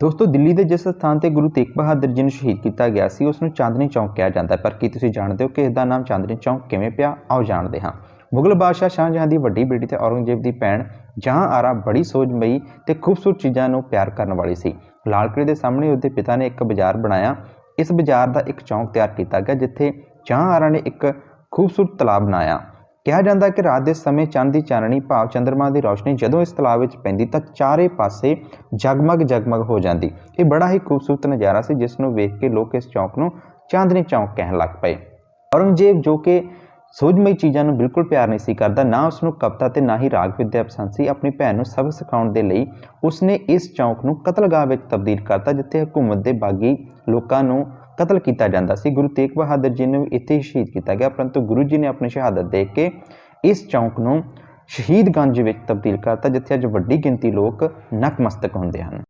ਦੋਸਤੋ, ਦਿੱਲੀ ਦੇ ਜਿਸ ਸਥਾਨ ਤੇ ਗੁਰੂ ਤੇਗ ਬਹਾਦਰ ਜੀ ਨੂੰ ਸ਼ਹੀਦ ਕੀਤਾ ਗਿਆ ਸੀ, ਉਸ ਨੂੰ ਚਾਂਦਨੀ ਚੌਕ ਕਿਹਾ ਜਾਂਦਾ ਹੈ। ਪਰ ਕੀ ਤੁਸੀਂ ਜਾਣਦੇ ਹੋ ਕਿ ਇਸ ਦਾ ਨਾਮ ਚਾਂਦਨੀ ਚੌਕ ਕਿਵੇਂ ਪਿਆ? ਆਓ ਜਾਣਦੇ ਹਾਂ। ਮੁਗਲ ਬਾਦਸ਼ਾਹ ਸ਼ਾਹਜਹਾਂ ਦੀ ਵੱਡੀ ਬੇਟੀ ਤੇ ਔਰੰਗਜ਼ੇਬ ਦੀ ਭੈਣ ਜਹਾਂ ਆਰਾ ਬੜੀ ਸੋਝਮਈ ਤੇ ਖੂਬਸੂਰਤ ਚੀਜ਼ਾਂ ਨੂੰ ਪਿਆਰ ਕਰਨ ਵਾਲੀ ਸੀ। ਲਾਲ ਕਿਲ੍ਹੇ ਦੇ ਸਾਹਮਣੇ ਉਸਦੇ ਪਿਤਾ ਨੇ ਇੱਕ ਬਾਜ਼ਾਰ ਬਣਾਇਆ। ਇਸ ਬਾਜ਼ਾਰ ਦਾ ਇੱਕ ਚੌਂਕ ਤਿਆਰ ਕੀਤਾ ਗਿਆ, ਜਿੱਥੇ ਜਹਾਂ ਆਰਾ ਨੇ ਇੱਕ ਖੂਬਸੂਰਤ ਤਲਾਬ ਬਣਾਇਆ। ਕਿਹਾ ਜਾਂਦਾ ਕਿ ਰਾਤ ਦੇ ਸਮੇਂ ਚੰਦ ਦੀ ਚਾਨਣੀ ਭਾਵ ਚੰ드ਰਮਾ ਦੀ ਰੌਸ਼ਨੀ ਜਦੋਂ ਇਸ ਤਲਾਬ ਵਿੱਚ ਪੈਂਦੀ ਤਾਂ ਚਾਰੇ ਪਾਸੇ ਜਗਮਗ ਜਗਮਗ ਹੋ ਜਾਂਦੀ। ਇਹ ਬੜਾ ਹੀ ਖੂਬਸੂਰਤ ਨਜ਼ਾਰਾ ਸੀ, ਜਿਸ ਨੂੰ ਵੇਖ ਕੇ ਲੋਕ ਇਸ ਚੌਂਕ ਨੂੰ ਚਾਂਦਨੀ ਚੌਂਕ ਕਹਿਣ ਲੱਗ ਪਏ। ਔਰੰਗਜ਼ੇਬ ਜੋ ਕਿ ਸੋਝਮਈ ਚੀਜ਼ਾਂ ਨੂੰ ਬਿਲਕੁਲ ਪਿਆਰ ਨਹੀਂ ਸੀ ਕਰਦਾ, ਨਾ ਉਸ ਨੂੰ ਕਵਿਤਾ ਤੇ ਨਾ ਹੀ ਰਾਗ ਵਿਦਿਆ ਪਸੰਦ ਸੀ, ਆਪਣੀ ਭੈਣ ਨੂੰ ਸਬਕ ਸਿਖਾਉਣ ਦੇ ਲਈ ਉਸਨੇ ਇਸ ਚੌਂਕ ਨੂੰ ਕਤਲਗਾਹ ਵਿੱਚ ਤਬਦੀਲ ਕਰਤਾ, ਜਿੱਥੇ ਹਕੂਮਤ ਦੇ ਬਾਗੀ ਲੋਕਾਂ ਨੂੰ ਕਤਲ ਕੀਤਾ ਜਾਂਦਾ ਸੀ। ਗੁਰੂ ਤੇਗ ਬਹਾਦਰ ਜੀ ਨੂੰ ਵੀ ਇੱਥੇ ਹੀ ਸ਼ਹੀਦ ਕੀਤਾ ਗਿਆ, ਪਰੰਤੂ ਗੁਰੂ ਜੀ ਨੇ ਆਪਣੀ ਸ਼ਹਾਦਤ ਦੇਖ ਕੇ ਇਸ ਚੌਂਕ ਨੂੰ ਸ਼ਹੀਦਗੰਜ ਵਿੱਚ ਤਬਦੀਲ ਕਰਤਾ, ਜਿੱਥੇ ਅੱਜ ਵੱਡੀ ਗਿਣਤੀ ਲੋਕ ਨਕਮਸਤਕ ਹੁੰਦੇ ਹਨ।